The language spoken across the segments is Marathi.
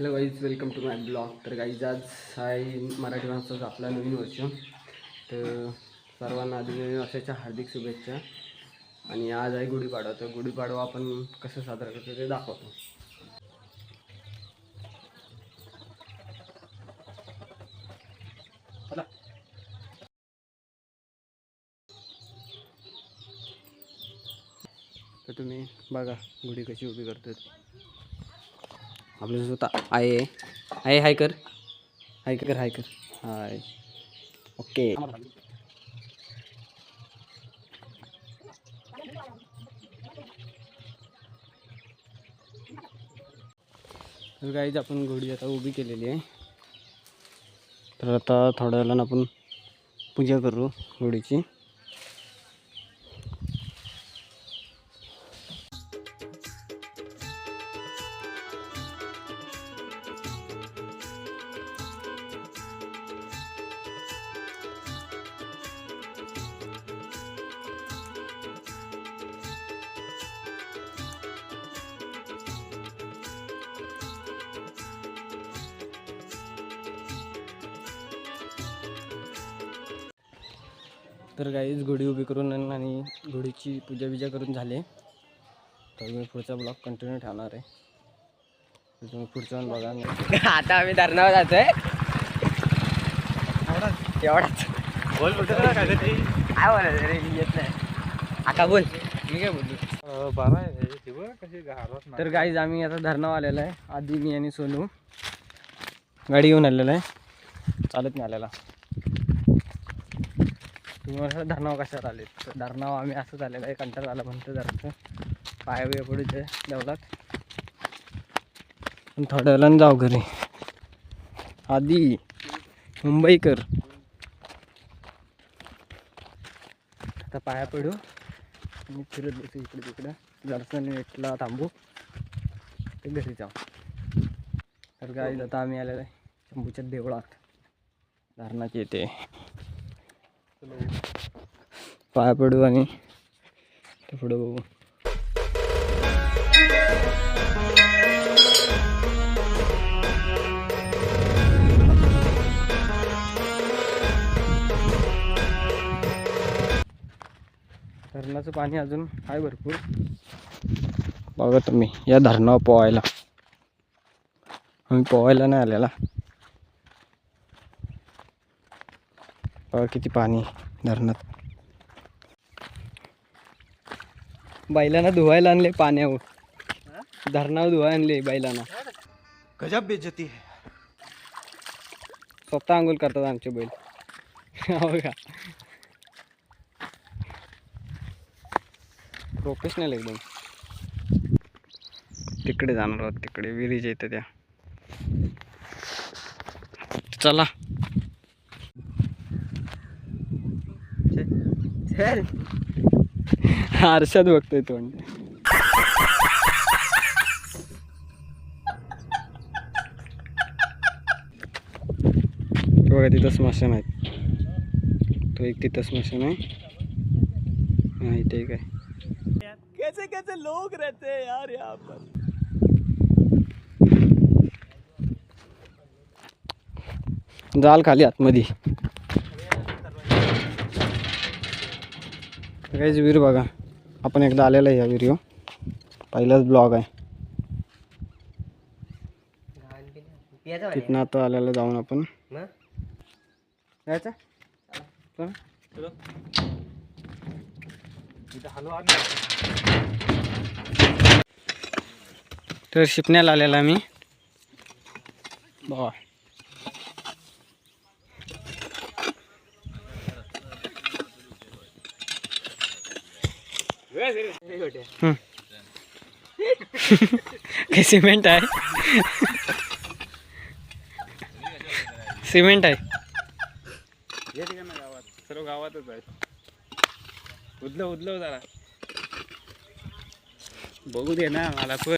Hello guys welcome to my blog तर गाईज आज आहे मराठी माणसाचा आपला नवीन वर्ष. तर सर्वांना आधी नवीन वर्षाच्या हार्दिक शुभेच्छा. आणि आज आहे गुढीपाडवा. तर गुढीपाडवा आपण कसं साजरा करतो ते दाखवतो. तर तुम्ही बघा गुढी कशी उभी करतात आपल्या स्वतः आहे आहे हाय कर हाय कर हाय कर हाय ओके तर गाईज आपण घोडी आता उभी केलेली आहे. तर आता थोड्या वेळानं आपण पूजा करू घोडीची. तर गाईज घोडी उभी करून आणि- आणि घोडीची पूजा बिजा करून झाले. तर मी पुढचा ब्लॉग कंटिन्यू ठेवणार आहे. तुम्ही पुढचा पण बघा. आता आम्ही धरणावर जातोय. एवढाच? बोल काय बोलायचं रे? येत नाही. आता बोल. मी काय बोलतो बारा आहे तर गाईज आम्ही आता धरणावर आलेला आहे. आधी मी आणि सोनू गाडी घेऊन आलेला आहे. चालत नाही आलेला. धरणाव मला कशावर आले तर आम्ही असंच आलेलं आहे कंटाळ आला म्हणतो जरासं. पाया बिया पडूचे देवलात. पण थोड्या वेळानं जाऊ घरी. आधी मुंबईकर आता पाया पडू. आणि फिरत बसू इकडे तिकडं. जरासं नेटला थांबू. ते घरी जाऊ. तर काय आता आम्ही आलेलं आहे शंभूच्या देवळात. धरणाची येते पाया पडू आणि ते पुढे बघू. धरणाचं पाणी अजून आहे भरपूर. बघा तुम्ही या धरणावर पोहायला. आम्ही पोहायला नाही आलेला. किती पाणी आहे धरणात. बैलांना धुवायला आणले पाण्यावर. धरणावर धुवायला आणले बैलांना गजब बेजती है. स्वतः आंघोळ करतात आमचे बैल. हो का? प्रोफेशनल एकदम. तिकडे जाणार आहोत तिकडे विहिरीच्या इथं त्या. चला. आरशात बघतोय तोंड. बघा तिथं स्मशान आहेत. तो एक तिथं स्मशान आहे. हा इथे एक आहे. कैसे कैसे लोग रहते हैं यार यहाँ पर? जाल खाली आतमध्ये. काहीच वीर बघा. आपण एकदा आलेला आहे या विहिरीवर पहिलाच ब्लॉग आहे. तिथनं आता आलेलं जाऊन आपण. जायचं? चला. तर शिपण्याला आलेला मी बघा. काही सिमेंट आहे. सिमेंट आहे. या ठिकाण गावात सर्व गावातच आहे उदलव उदलव जरा. बघू दे ना मला पण.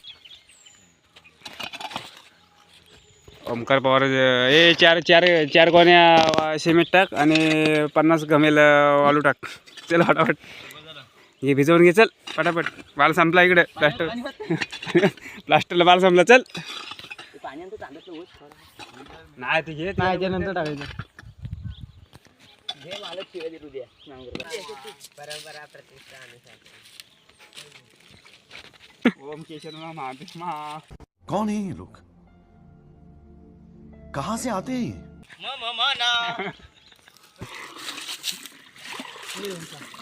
ओमकार पवार हे चार चार चार कोण्या सिमेंट टाक आणि पन्नास गमेल वालू टाक. चल फटाफट हे भिजवून घे चल. पटापट. बाल संपला इकडे. प्लास्टर. प्लास्टरला बाल संपला चल. नाही ते घेत नाही त्यानंतर टाकायचं. ओम केशव महाभीष्मा कौन है ये लोग? कहाँ से आते हैं ये?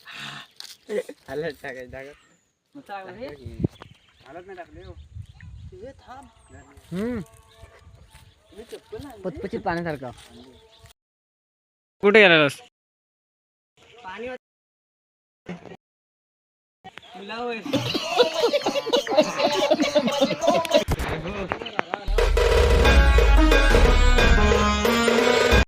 हलत टाकायची हालत नाही टाकले हो. पचपचित पाण्यासारखा. कुठे गेलेलास?